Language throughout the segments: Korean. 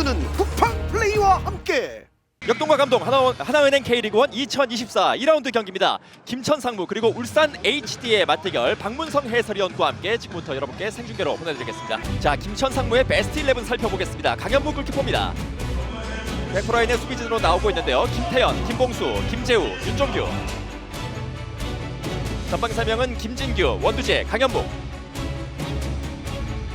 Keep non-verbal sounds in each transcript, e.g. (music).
이끄는 쿠팡 플레이와 함께 역동과 감동 하나, 하나은행 K리그1 2024 2라운드 경기입니다. 김천 상무 그리고 울산 HD의 맞대결 박문성 해설위원과 함께 지금부터 여러분께 생중계로 보내드리겠습니다. 자 김천 상무의 베스트 11 살펴보겠습니다. 강현무 골키퍼입니다. 백프라인의 수비진으로 나오고 있는데요. 김태현, 김봉수, 김재우, 윤종규 전방 3명은 김진규, 원두재, 강현무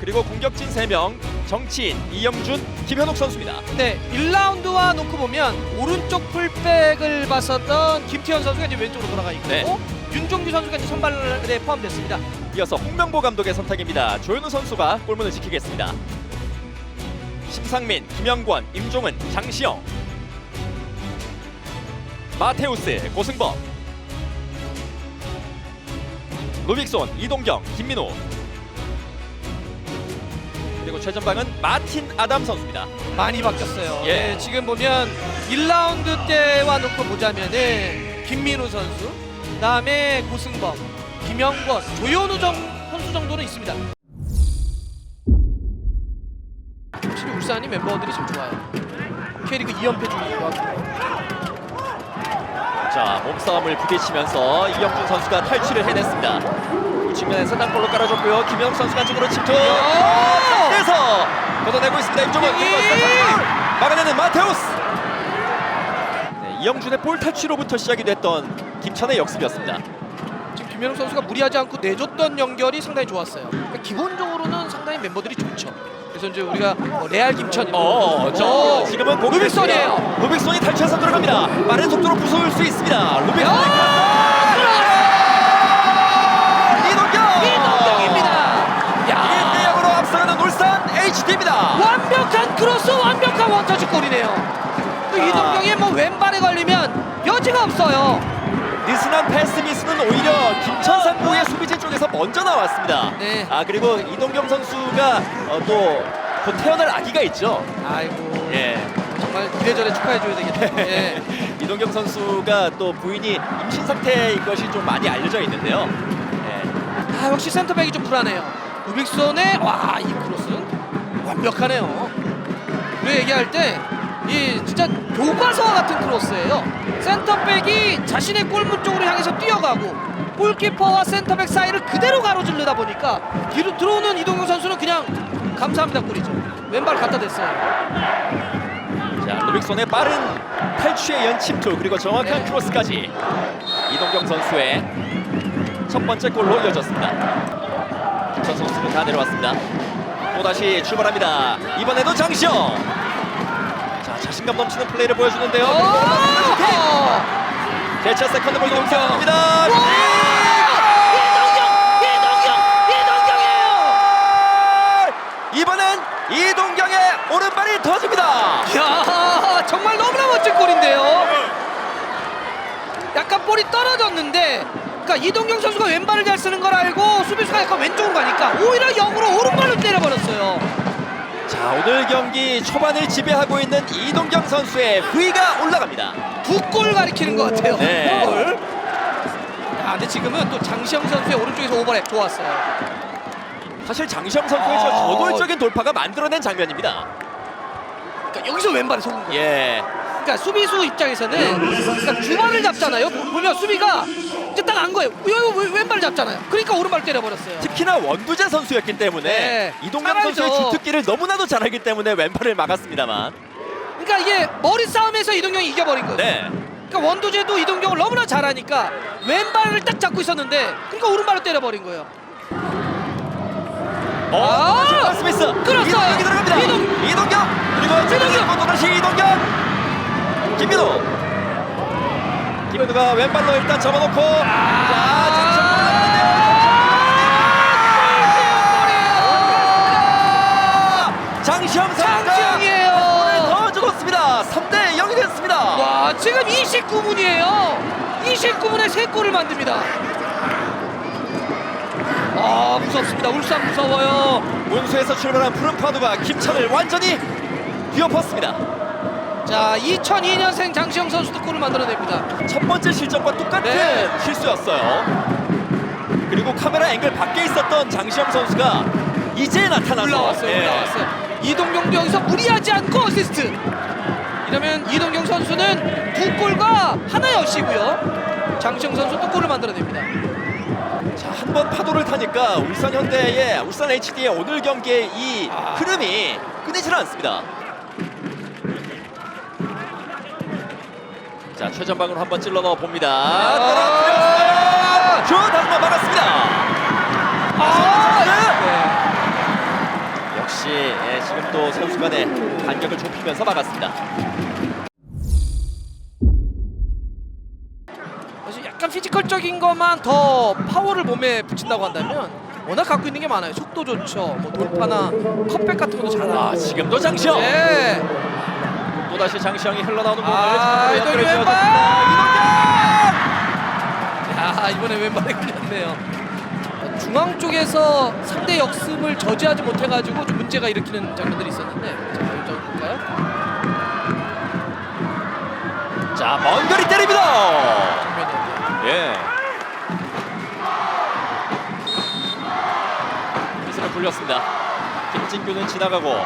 그리고 공격진 3명 정치인, 이영준, 김현욱 선수입니다. 네, 1라운드와 놓고 보면 오른쪽 풀백을 봤었던 김태현 선수가 이제 왼쪽으로 돌아가 있고 네. 윤종규 선수가 이제 선발에 포함됐습니다. 이어서 홍명보 감독의 선택입니다. 조현우 선수가 골문을 지키겠습니다. 심상민, 김영권, 임종은, 장시영, 마테우스, 고승범, 루빅손, 이동경, 김민호 그리고 최전방은 마틴 아담 선수입니다. 많이 바뀌었어요. 예. 네, 지금 보면 1라운드 때와 놓고 보자면은 김민우 선수, 그다음에 고승범, 김영권, 조현우 정, 선수 정도는 있습니다. 확실히 울산이 멤버들이 좀 좋아요. K리그 2연패 중이기도 하고. 자 몸싸움을 부딪히면서 이영준 선수가 탈취를 해냈습니다. 측면에서 땅볼로 깔아줬고요. 김현욱 선수가 쪽으로 침투. 그래서 걷어내고 있습니다. 그리고 막아내는 마테우스. 네, 이영준의 볼 탈취로부터 시작이 됐던 김천의 역습이었습니다. 지금 김현욱 선수가 무리하지 않고 내줬던 연결이 상당히 좋았어요. 그러니까 기본적으로는 상당히 멤버들이 좋죠. 그래서 이제 우리가 뭐 레알 김천, 어, 저 지금은 공격입니다. 루빅손이에요. 루빅손이 탈취해서 들어갑니다. 빠른 속도로 부숴올 수 있습니다. 루빅손. HD입니다. 완벽한 크로스, 완벽한 원터치 골이네요. 또 이동경이 뭐 왼발에 걸리면 여지가 없어요. 느슨한 패스 미스는 오히려 김천 상무의 수비진 쪽에서 먼저 나왔습니다. 네. 아 그리고 이동경 선수가 어, 또, 곧 태어날 아기가 있죠. 아이고, 예. 정말 이래저래 축하해줘야 되겠네요. (laughs) 예. 이동경 선수가 또 부인이 임신 상태인 것이 좀 많이 알려져 있는데요. 예. 아, 역시 센터백이 좀 불안해요. 우빅손의 와, 이 크로스는 완벽하네요. 우리 얘기할 때, 이 진짜 교과서와 같은 크로스예요. 센터백이 자신의 골문 쪽으로 향해서 뛰어가고 골키퍼와 센터백 사이를 그대로 가로질르다 보니까 뒤로 들어오는 이동경 선수는 그냥 감사합니다 꿀이죠. 왼발 갖다 댔어요. 자 루빅손의 빠른 탈취의 연침투 그리고 정확한 네. 크로스까지 이동경 선수의 첫 번째 골로 이어졌습니다. 김천 선수는 다 내려왔습니다. 또 다시 출발합니다. 이번에도 장시영. 자 자신감 넘치는 플레이를 보여주는데요. 오! 제차 세컨드 볼 이동경. 동작합니다. 이동경! 이동경! 이동경이에요! 이번엔 이동경의 오른발이 터집니다. 이야 정말 너무나 멋진 골인데요. 약간 볼이 떨어졌는데 그러니까 이동경 선수가 왼발을 잘 쓰는 걸 알고 수비수가 약간 왼 오늘 경기 초반을 지배하고 있는 이동경 선수의 V가 올라갑니다. 두 골 가리키는 것 같아요. 네. 두 골. 야, 근데 지금은 또 장시영 선수의 오른쪽에서 오버랩 좋았어요. 사실 장시영 선수의 저 아. 저돌적인 돌파가 만들어낸 장면입니다. 그러니까 여기서 왼발에 속은 거예요. 예. 그러니까 수비수 입장에서는 그러니까 주발을 잡잖아요. 보- 보면 수비가 이제 딱 안 거예요. 여기 왼- 왼발을 잡잖아요. 그러니까 오른발 때려버렸어요. 특히나 원두재 선수였기 때문에 네. 이동경 잘 선수의. 주특기를 너무나도 잘 알기 때문에 왼팔을 막았습니다만. 그러니까 이게 머리 싸움에서 이동경이 이겨버린 거예요. 네. 그러니까 원두재도 이동경을 너무나 잘하니까 왼발을 딱 잡고 있었는데 그러니까 오른발로 때려버린 거예요. 어, 아! 스미스. 끌었어요. 이동경이 들어갑니다. 이동- 이동 경. 그리고 이동경. 또 다시 이동경. 김민호. 김민호가 왼발로 일단 접어놓고. 자, 장시영 장시영이에요. 더 죽었습니다. 3대 0이 됐습니다. 와 지금 29분이에요. 29분에 세 골을 만듭니다. 아 무섭습니다. 울산 무서워요. 운수에서 출발한 푸른 파도가 김천을 완전히 뒤엎었습니다. 자 2002년생 장시영 선수도 골을 만들어냅니다. 첫 번째 실점과 똑같은 네. 실수였어요. 그리고 카메라 앵글 밖에 있었던 장시영 선수가 이제 나타나서 올라왔어요. 예. 올라왔어요. 이동경도 여기서 무리하지 않고 어시스트. 이러면 이동경 선수는 두 골과 하나여시고요. 장시영 선수 또 골을 만들어냅니다. 자, 한 번 파도를 타니까 울산 현대의 울산 HD의 오늘 경기의 이 아. 흐름이 끊이질 않습니다. 자, 최전방으로 한번 찔러 넣어 봅니다. 아, 슛 한번 막았습니다. 아, 네. 역시 예, 지금 또 선수 간의 간격을 좁히면서 막았습니다. 사실 약간 피지컬적인 것만 더 파워를 몸에 붙인다고 한다면 워낙 갖고 있는 게 많아요. 속도 좋죠. 뭐 돌파나 컷백 같은 것도 잘하고. 아, 지금도 장시영. 네. 또다시 장시영이 흘러나오는 공을 아, 이동경 왼발! 야 이번에 왼발에 걸렸네요. 중앙 쪽에서 상대 역습을 저지하지 못해가지고 좀 문제가 일으키는 장면들이 있었는데 자 일단 볼까요? 자, 먼 거리 때립니다. 장면이었네요. 예. 미스를 굴렸습니다. 김진규는 지나가고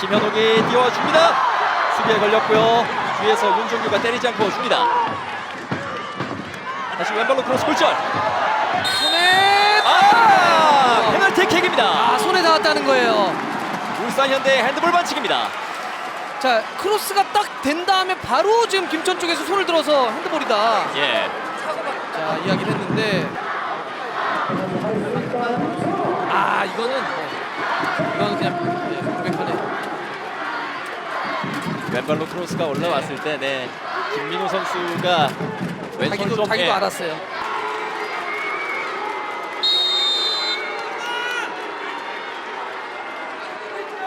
김현옥이 띄워줍니다. 수비에 걸렸고요. 뒤에서 윤종규가 때리지 않고 줍니다. 다시 왼발로 크로스 골절. 손에 아, 페널티 킥입니다. 아 손에 닿았다는 거예요. 울산 현대 핸드볼 반칙입니다. 자 크로스가 딱 된 다음에 바로 지금 김천 쪽에서 손을 들어서 핸드볼이다. 예. 자 이야기를 했는데 아 이거는 뭐, 이거는 그냥 예, 고백하네요. 왼발로 크로스가 올라왔을 때, 네. 김민호 선수가 왼손 자기도 좀 자기도 예, 알았어요.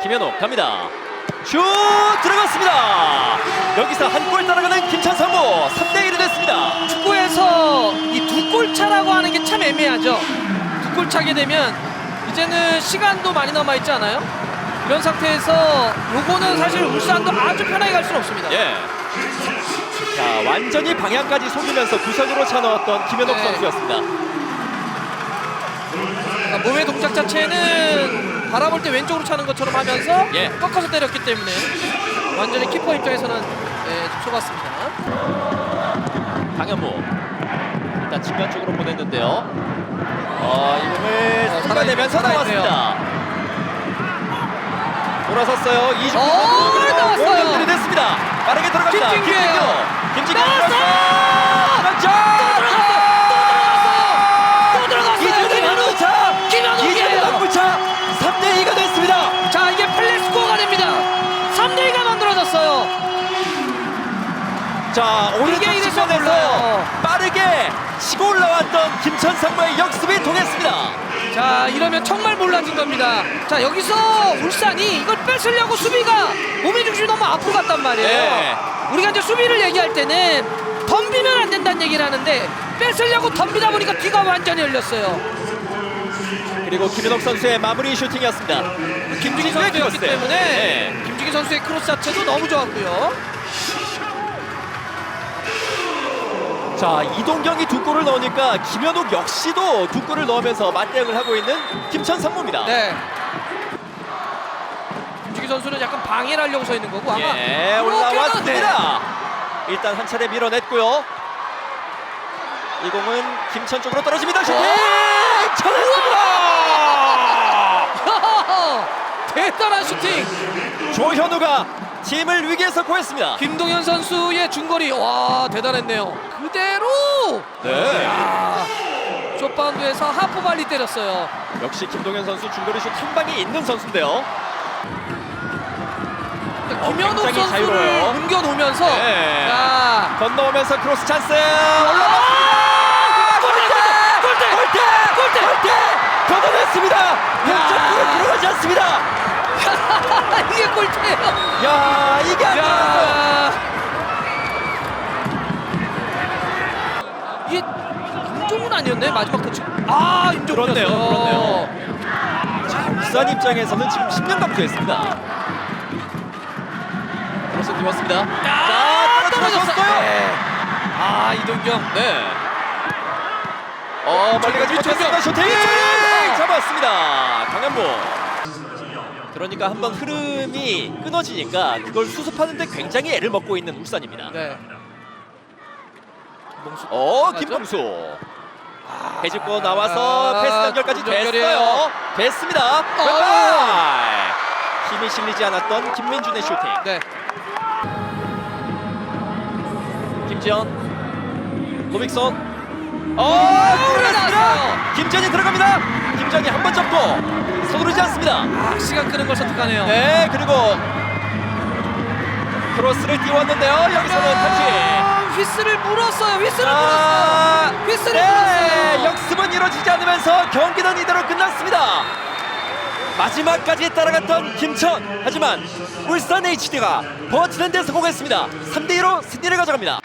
김현옥 갑니다. 슛 들어갔습니다. 여기서 한 골 따라가는 김찬 상무 3대 1이 됐습니다. 축구에서 이 두 골 차라고 하는 게 참 애매하죠. 두 골 차게 되면 이제는 시간도 많이 남아 있지 않아요? 이런 상태에서 요거는 사실 울산도 아주 편하게 갈 수는 없습니다. 예. 자 완전히 방향까지 속이면서 구석으로 차넣었던 김현옥 네. 선수였습니다. 그러니까 몸의 동작 자체는 바라볼 때 왼쪽으로 차는 것처럼 하면서 예. 꺾어서 때렸기 때문에 완전히 키퍼 입장에서는 예, 좀 속았습니다. 강현무 일단 측면 쪽으로 보냈는데요. 어, 이 공을 어, 쏟아내면서 살아있네요. 나왔습니다. 돌아섰어요. 이중규 어, 선수 나왔어요. 공 연결이 됐습니다. 빠르게 들어갑니다. 김진규예요. 김진규. 김진규 나왔어요. 그렇죠. 또 들어갔어요. 이준희 김현우. 박부차. 김현욱이에요. 이준희 박부차 3대 2가 됐습니다. 자 이게 플랫 스코어가 됩니다. 3대 2가 만들어졌어요. 자 오른쪽 이게 측면에서. 빠르게 치고 올라왔던 김천 상무의 역습이 통했습니다. 자 이러면 정말 몰라진 겁니다. 자 여기서 울산이 이걸 뺏으려고 수비가 몸의 중심이 너무 앞으로 갔단 말이에요. 네. 우리가 이제 수비를 얘기할 때는 덤비면 안 된다는 얘기를 하는데 뺏으려고 덤비다 보니까 뒤가 완전히 열렸어요. 그리고 김현옥 선수의 마무리 슈팅이었습니다. 김진규의 선수였기. 때문에 네. 김중희 선수의 크로스 자체도 너무 좋았고요. 자 이동경이 두 골을 넣으니까 김현욱 역시도 두 골을 넣으면서 맞대응을 하고 있는 김천 상무입니다. 네. 김중희 선수는 약간 방해를 하려고 서 있는 거고 아마 예, 올라왔습니다. 일단 한 차례 밀어냈고요. 이 공은 김천 쪽으로 떨어집니다. 슈팅! 어? 쳐냈습니다. (laughs) 대단한 슈팅. 조현우가 팀을 위기에서 구했습니다. 김동현 선수의 중거리 와 대단했네요. 그대로. 네. 야, 쇼파운드에서 하프 발리 때렸어요. 역시 김동현 선수 중거리 슛 한 방이 있는 선수인데요. 김현욱 굉장히 선수를 자유로워요. 옮겨놓으면서 네. 자, 건너오면서 크로스 찬스 아, 올라왔습니다. 골대! 골대! 골대! 골대! 골대! 걷어냈습니다. 역전골 들어가지 않습니다. (laughs) 이게 골대예요. 야 이게 안. 야. 이게 임종훈 아니었나요? 마지막 터치. 아, 임종훈이었어요. 그렇네요, 그렇네요. 자, 울산 입장에서는 지금 10년 감소했습니다. 크로스 띄웠습니다. 야, 떨어졌어요. 떨어졌어요. 네. 아, 이동경. 네. 어 멀리 가지 이쪽이요, 못했습니다. 슈팅. 잡았습니다. 강현무. 그러니까 한번 흐름이 끊어지니까 그걸 수습하는데 굉장히 애를 먹고 있는 울산입니다. 네. 김봉수. 어, 맞죠? 김범수. 해집고 나와서 아, 패스 연결까지 연결이에요. 됐어요. 됐습니다. 왼발. 힘이 실리지 않았던 김민준의 슈팅. 네. 김지현. 로빅son. 어. 나왔어요. 김지현이 들어갑니다. 김지현이 한번 접고 서두르지 않습니다. 아, 시간 끄는 걸 선택하네요. 네, 그리고 크로스를 띄웠는데요. 여기서는 터치. 아, 휘슬을 물었어요. 휘슬을 아, 물었어요. 휘슬을 네, 물었어요. 역습은 이루어지지 않으면서 경기는 이대로 끝났습니다. 마지막까지 따라갔던 김천. 하지만 울산 HD가 버티는 데 성공했습니다. 3대 2로 승리를 가져갑니다.